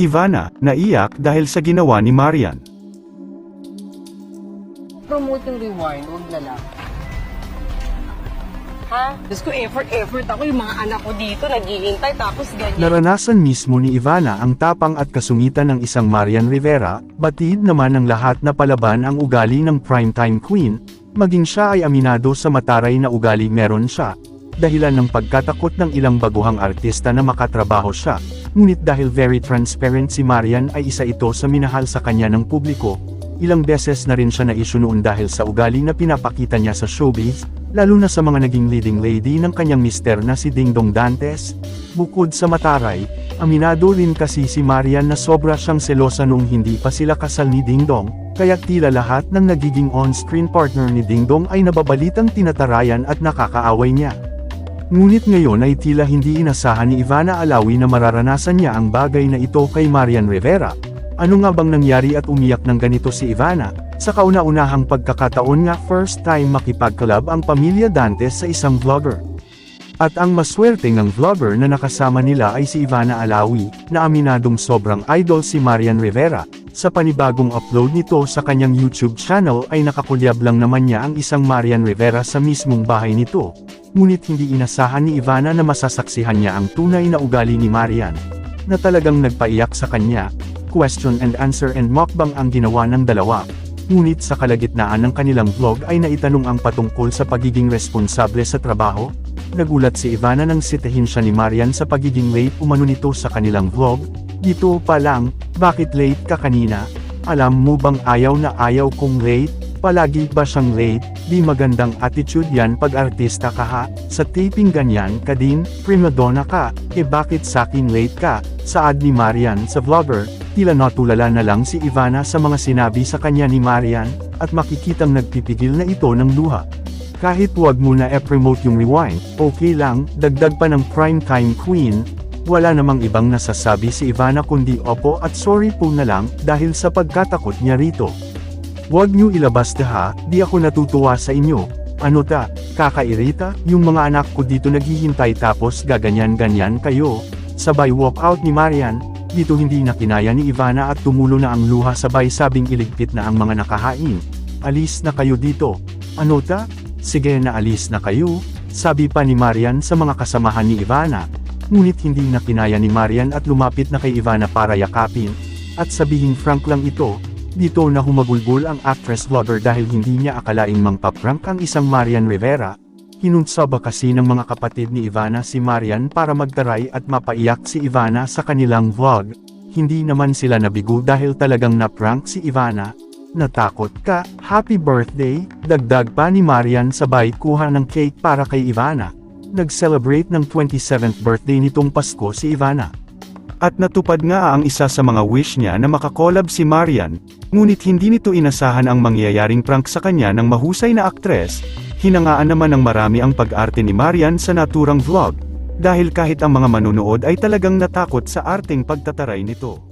Ivana, naiyak dahil sa ginawa ni Marian. promote yung rewind, huwag na lang. Ha? Diyos ko, effort, effort ako. Yung mga anak ko dito, naghihintay, tapos ganyan. Naranasan mismo ni Ivana ang tapang at kasungitan ng isang Marian Rivera, batid naman ng lahat na palaban ang ugali ng primetime queen, maging siya ay aminado sa mataray na ugali meron siya, dahilan ng pagkatakot ng ilang baguhang artista na makatrabaho siya, ngunit dahil very transparent si Marian ay isa ito sa minahal sa kanya ng publiko, ilang beses na rin siya na-issue noon dahil sa ugali na pinapakita niya sa showbiz, lalo na sa mga naging leading lady ng kanyang mister na si Dingdong Dantes. Bukod sa mataray, aminado rin kasi si Marian na sobra siyang selosa nung hindi pa sila kasal ni Dingdong, kaya tila lahat ng nagiging on-screen partner ni Dingdong ay nababalitang tinatarayan at nakakaaway niya. Ngunit ngayon ay tila hindi inasahan ni Ivana Alawi na mararanasan niya ang bagay na ito kay Marian Rivera. Ano nga bang nangyari at umiyak ng ganito si Ivana? Sa kauna-unahang pagkakataon nga first time makipag-collab ang pamilya Dantes sa isang vlogger. At ang maswerte ng vlogger na nakasama nila ay si Ivana Alawi, na aminadong sobrang idol si Marian Rivera. Sa panibagong upload nito sa kanyang YouTube channel ay nakakulyab lang naman niya ang isang Marian Rivera sa mismong bahay nito. Ngunit hindi inasahan ni Ivana na masasaksihan niya ang tunay na ugali ni Marian. Na talagang nagpaiyak sa kanya. Question and answer and mukbang ang ginawa ng dalawa. Ngunit sa kalagitnaan ng kanilang vlog ay naitanong ang patungkol sa pagiging responsable sa trabaho. Nagulat si Ivana nang sitahin siya ni Marian sa pagiging late umano nito sa kanilang vlog. Dito pa lang, bakit late ka kanina? Alam mo bang ayaw na ayaw kong late? Palagi ba siyang late? Di magandang attitude yan pag artista ka ha? Sa taping ganyan ka din, prima donna ka, e bakit saking late ka? Saad ni Marian sa vlogger, tila natulala na lang si Ivana sa mga sinabi sa kanya ni Marian, at makikitang nagpipigil na ito ng luha. Kahit wag mo na e-promote yung rewind, okay lang, dagdag pa ng primetime queen, wala namang ibang nasasabi si Ivana kundi opo at sorry po na lang, dahil sa pagkatakot niya rito. Huwag niyo ilabas na ha, di ako natutuwa sa inyo. Ano ta, kakairita, yung mga anak ko dito naghihintay tapos gaganyan-ganyan kayo. Sabay walk out ni Marian, dito hindi na kinaya ni Ivana at tumulo na ang luha sabay sabing iligpit na ang mga nakahain. Alis na kayo dito. Ano ta? Sige na alis na kayo, sabi pa ni Marian sa mga kasamahan ni Ivana. Ngunit hindi na kinaya ni Marian at lumapit na kay Ivana para yakapin, at sabihin frank lang ito, dito na humagulgol ang actress vlogger dahil hindi niya akalaing mangpaprank ang isang Marian Rivera. Hinunsaba kasi ng mga kapatid ni Ivana si Marian para magtaray at mapaiyak si Ivana sa kanilang vlog. Hindi naman sila nabigo dahil talagang naprank si Ivana. Natakot ka, happy birthday, dagdag pa ni Marian sabay kuha ng cake para kay Ivana. Nag-celebrate ng 27th birthday nitong Pasko si Ivana. At natupad nga ang isa sa mga wish niya na makakolab si Marian, ngunit hindi nito inasahan ang mangyayaring prank sa kanya ng mahusay na aktres, hinangaan naman ng marami ang pag-arte ni Marian sa naturang vlog, dahil kahit ang mga manunood ay talagang natakot sa arteng pagtataray nito.